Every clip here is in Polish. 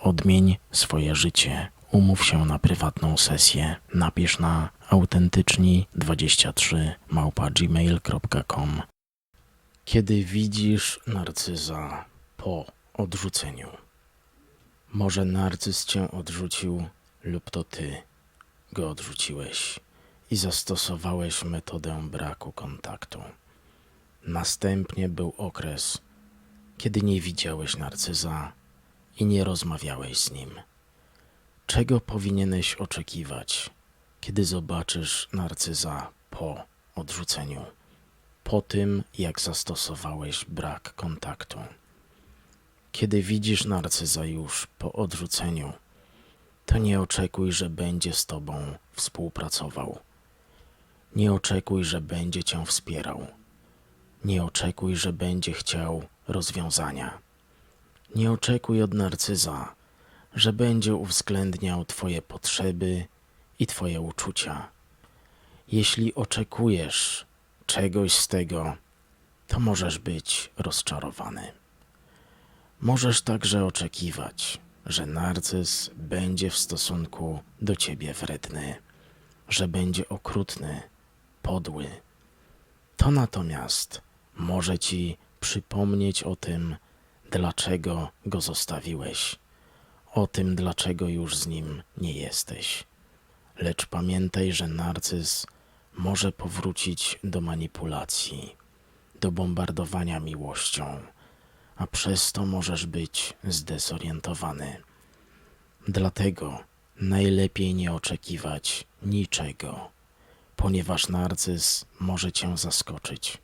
Odmień swoje życie. Umów się na prywatną sesję. Napisz na autentyczni23 małpa gmail.com Kiedy widzisz narcyza po odrzuceniu. Może narcyz cię odrzucił lub to ty go odrzuciłeś i zastosowałeś metodę braku kontaktu. Następnie był okres, kiedy nie widziałeś narcyza i nie rozmawiałeś z nim. Czego powinieneś oczekiwać, kiedy zobaczysz narcyza po odrzuceniu? Po tym, jak zastosowałeś brak kontaktu. Kiedy widzisz narcyza już po odrzuceniu, to nie oczekuj, że będzie z tobą współpracował. Nie oczekuj, że będzie cię wspierał. Nie oczekuj, że będzie chciał rozwiązania. Nie oczekuj od narcyza, że będzie uwzględniał Twoje potrzeby i Twoje uczucia. Jeśli oczekujesz czegoś z tego, to możesz być rozczarowany. Możesz także oczekiwać, że narcyz będzie w stosunku do Ciebie wredny, że będzie okrutny, podły. To natomiast może Ci przypomnieć o tym, dlaczego go zostawiłeś, o tym, dlaczego już z nim nie jesteś. Lecz pamiętaj, że narcyz może powrócić do manipulacji, do bombardowania miłością, a przez to możesz być zdezorientowany. Dlatego najlepiej nie oczekiwać niczego, ponieważ narcyz może cię zaskoczyć.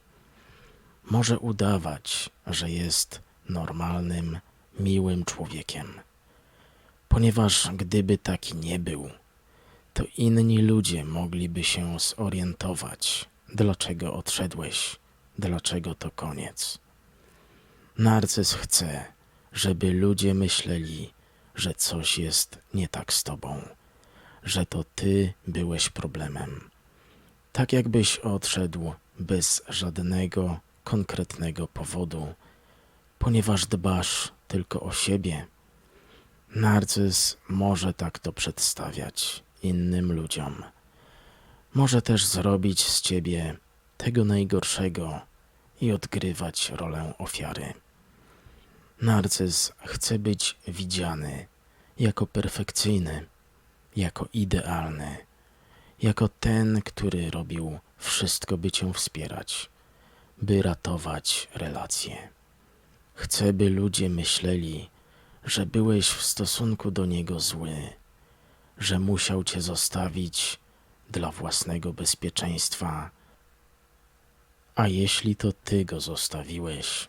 Może udawać, że jest normalnym, miłym człowiekiem. Ponieważ gdyby taki nie był, to inni ludzie mogliby się zorientować, dlaczego odszedłeś, dlaczego to koniec. Narcyz chce, żeby ludzie myśleli, że coś jest nie tak z tobą, że to ty byłeś problemem. Tak jakbyś odszedł bez żadnego konkretnego powodu, ponieważ dbasz tylko o siebie. Narcyz może tak to przedstawiać innym ludziom. Może też zrobić z ciebie tego najgorszego i odgrywać rolę ofiary. Narcyz chce być widziany jako perfekcyjny, jako idealny, jako ten, który robił wszystko, by cię wspierać, by ratować relacje. Chce, by ludzie myśleli, że byłeś w stosunku do niego zły, że musiał cię zostawić dla własnego bezpieczeństwa. A jeśli to ty go zostawiłeś,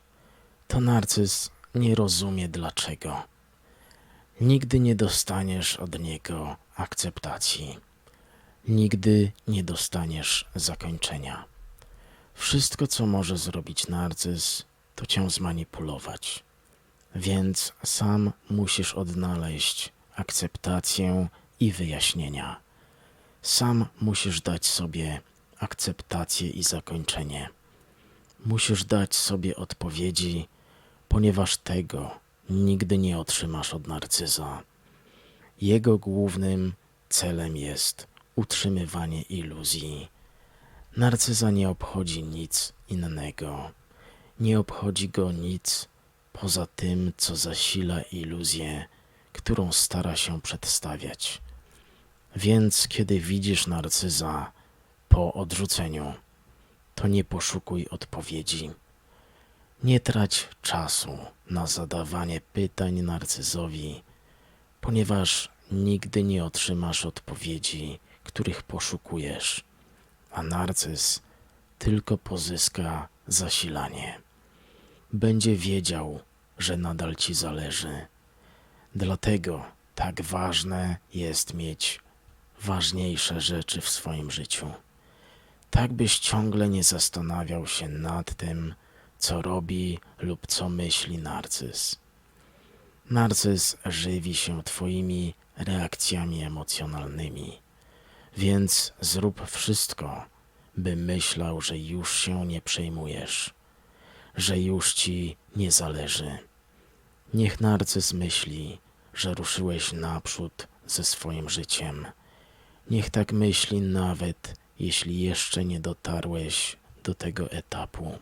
to narcyz nie rozumie dlaczego. Nigdy nie dostaniesz od niego akceptacji. Nigdy nie dostaniesz zakończenia. Wszystko, co może zrobić narcyz, to cię zmanipulować. Więc sam musisz odnaleźć akceptację i wyjaśnienia. Sam musisz dać sobie akceptację i zakończenie. Musisz dać sobie odpowiedzi, ponieważ tego nigdy nie otrzymasz od narcyza. Jego głównym celem jest utrzymywanie iluzji. Narcyza nie obchodzi nic innego. Nie obchodzi go nic poza tym, co zasila iluzję, którą stara się przedstawiać. Więc kiedy widzisz narcyza po odrzuceniu, to nie poszukuj odpowiedzi. Nie trać czasu na zadawanie pytań narcyzowi, ponieważ nigdy nie otrzymasz odpowiedzi, których poszukujesz, a narcyz tylko pozyska zasilanie. Będzie wiedział, że nadal ci zależy. Dlatego tak ważne jest mieć ważniejsze rzeczy w swoim życiu. Tak byś ciągle nie zastanawiał się nad tym, co robi lub co myśli narcyz. Narcyz żywi się Twoimi reakcjami emocjonalnymi, więc zrób wszystko, by myślał, że już się nie przejmujesz, że już Ci nie zależy. Niech narcyz myśli, że ruszyłeś naprzód ze swoim życiem. Niech tak myśli nawet, jeśli jeszcze nie dotarłeś do tego etapu.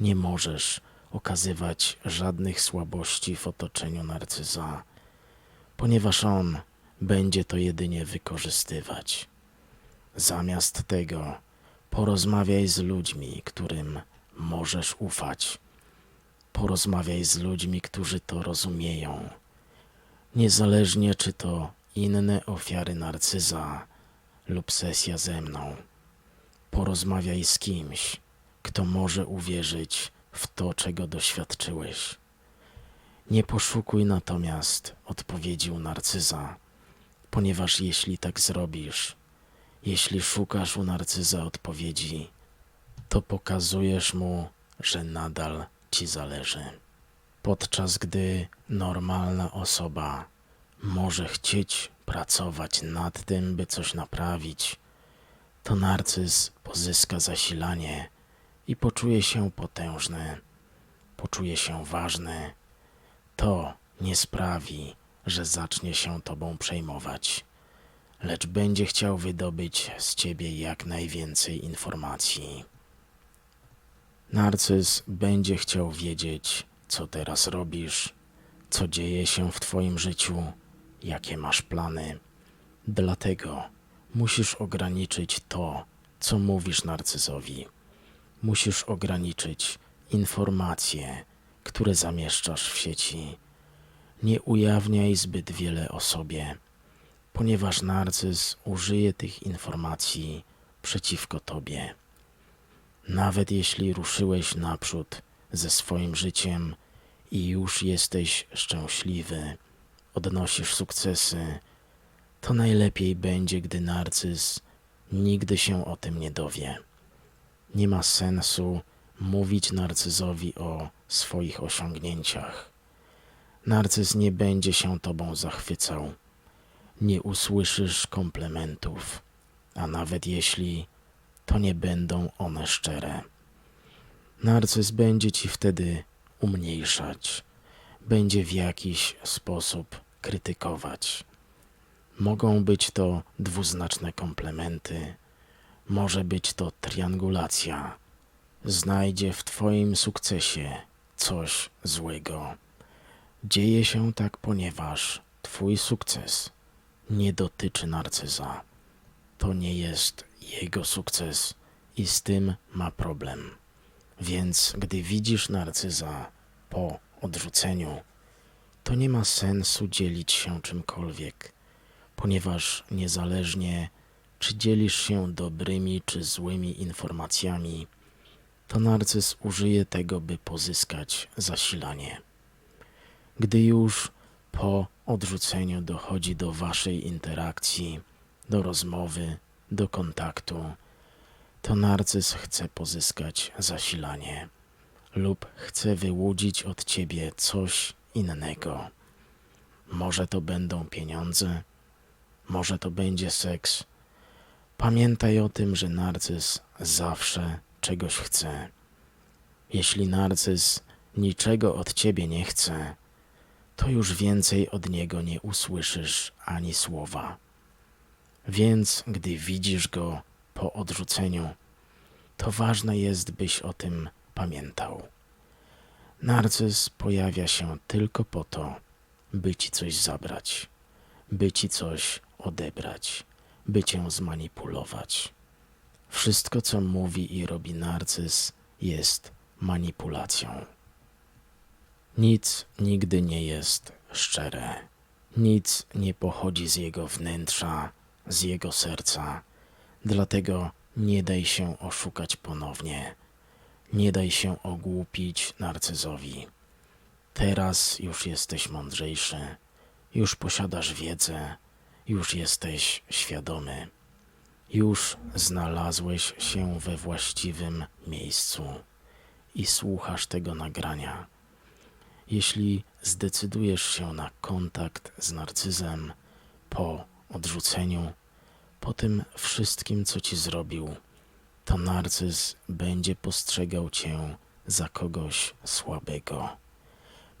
Nie możesz okazywać żadnych słabości w otoczeniu narcyza, ponieważ on będzie to jedynie wykorzystywać. Zamiast tego porozmawiaj z ludźmi, którym możesz ufać. Porozmawiaj z ludźmi, którzy to rozumieją. Niezależnie czy to inne ofiary narcyza lub sesja ze mną. Porozmawiaj z kimś, kto może uwierzyć w to, czego doświadczyłeś. Nie poszukuj natomiast odpowiedzi u narcyza, ponieważ jeśli tak zrobisz, jeśli szukasz u narcyza odpowiedzi, to pokazujesz mu, że nadal ci zależy. Podczas gdy normalna osoba może chcieć pracować nad tym, by coś naprawić, to narcyz pozyska zasilanie i poczuje się potężny, poczuje się ważny. To nie sprawi, że zacznie się tobą przejmować, lecz będzie chciał wydobyć z ciebie jak najwięcej informacji. Narcyz będzie chciał wiedzieć, co teraz robisz, co dzieje się w Twoim życiu, jakie masz plany. Dlatego musisz ograniczyć to, co mówisz narcyzowi. Musisz ograniczyć informacje, które zamieszczasz w sieci. Nie ujawniaj zbyt wiele o sobie, ponieważ narcyz użyje tych informacji przeciwko tobie. Nawet jeśli ruszyłeś naprzód ze swoim życiem i już jesteś szczęśliwy, odnosisz sukcesy, to najlepiej będzie, gdy narcyz nigdy się o tym nie dowie. Nie ma sensu mówić narcyzowi o swoich osiągnięciach. Narcyz nie będzie się tobą zachwycał. Nie usłyszysz komplementów, a nawet jeśli, to nie będą one szczere. Narcyz będzie ci wtedy umniejszać, będzie w jakiś sposób krytykować. Mogą być to dwuznaczne komplementy, może być to triangulacja. Znajdzie w Twoim sukcesie coś złego. Dzieje się tak, ponieważ Twój sukces nie dotyczy narcyza. To nie jest jego sukces i z tym ma problem. Więc gdy widzisz narcyza po odrzuceniu, to nie ma sensu dzielić się czymkolwiek, ponieważ niezależnie czy dzielisz się dobrymi czy złymi informacjami, to narcyz użyje tego, by pozyskać zasilanie. Gdy już po odrzuceniu dochodzi do waszej interakcji, do rozmowy, do kontaktu, to narcyz chce pozyskać zasilanie lub chce wyłudzić od ciebie coś innego. Może to będą pieniądze, może to będzie seks. Pamiętaj o tym, że narcyz zawsze czegoś chce. Jeśli narcyz niczego od ciebie nie chce, to już więcej od niego nie usłyszysz ani słowa. Więc gdy widzisz go po odrzuceniu, to ważne jest, byś o tym pamiętał. Narcyz pojawia się tylko po to, by ci coś zabrać, by ci coś odebrać, by cię zmanipulować. Wszystko, co mówi i robi narcyz, jest manipulacją. Nic nigdy nie jest szczere. Nic nie pochodzi z jego wnętrza, z jego serca. Dlatego nie daj się oszukać ponownie. Nie daj się ogłupić narcyzowi. Teraz już jesteś mądrzejszy już posiadasz wiedzę, już jesteś świadomy, już znalazłeś się we właściwym miejscu i słuchasz tego nagrania. Jeśli zdecydujesz się na kontakt z narcyzem po odrzuceniu, po tym wszystkim, co ci zrobił, to narcyz będzie postrzegał cię za kogoś słabego.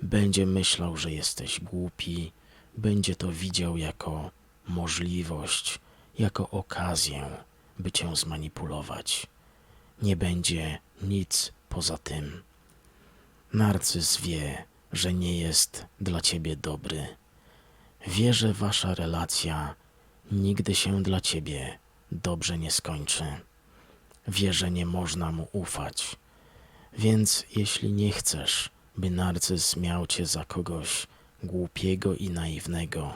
Będzie myślał, że jesteś głupi, będzie to widział jako możliwość, jako okazję, by cię zmanipulować. Nie będzie nic poza tym. Narcyz wie, że nie jest dla ciebie dobry. Wie, że wasza relacja nigdy się dla ciebie dobrze nie skończy. Wie, że nie można mu ufać. Więc jeśli nie chcesz, by narcyz miał cię za kogoś głupiego i naiwnego,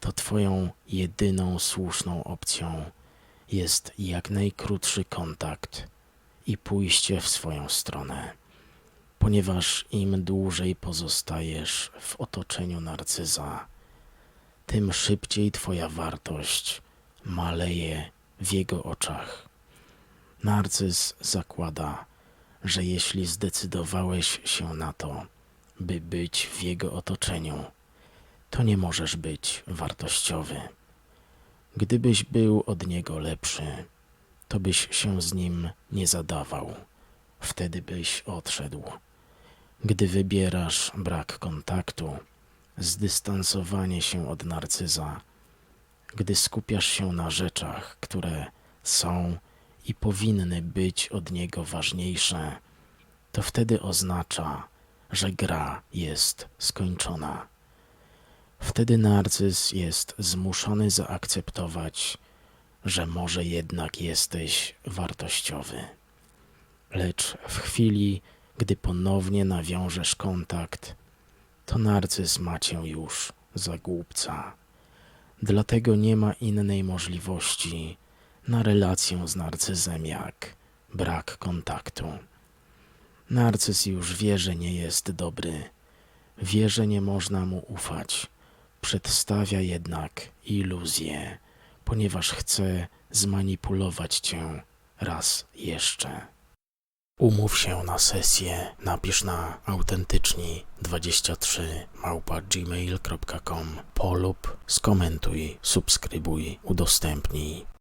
to twoją jedyną słuszną opcją jest jak najkrótszy kontakt i pójście w swoją stronę. Ponieważ im dłużej pozostajesz w otoczeniu narcyza, tym szybciej twoja wartość maleje w jego oczach. Narcyz zakłada, że jeśli zdecydowałeś się na to, by być w jego otoczeniu, to nie możesz być wartościowy. Gdybyś był od niego lepszy, to byś się z nim nie zadawał. Wtedy byś odszedł. Gdy wybierasz brak kontaktu, zdystansowanie się od narcyza, gdy skupiasz się na rzeczach, które są i powinny być od niego ważniejsze, to wtedy oznacza, że gra jest skończona. Wtedy narcyz jest zmuszony zaakceptować, że może jednak jesteś wartościowy. Lecz w chwili, gdy ponownie nawiążesz kontakt, to narcyz ma cię już za głupca. Dlatego nie ma innej możliwości na relację z narcyzem jak brak kontaktu. Narcyz już wie, że nie jest dobry, wie, że nie można mu ufać, przedstawia jednak iluzję, ponieważ chce zmanipulować cię raz jeszcze. Umów się na sesję, napisz na autentyczni23 małpa gmail.com polub, skomentuj, subskrybuj, udostępnij.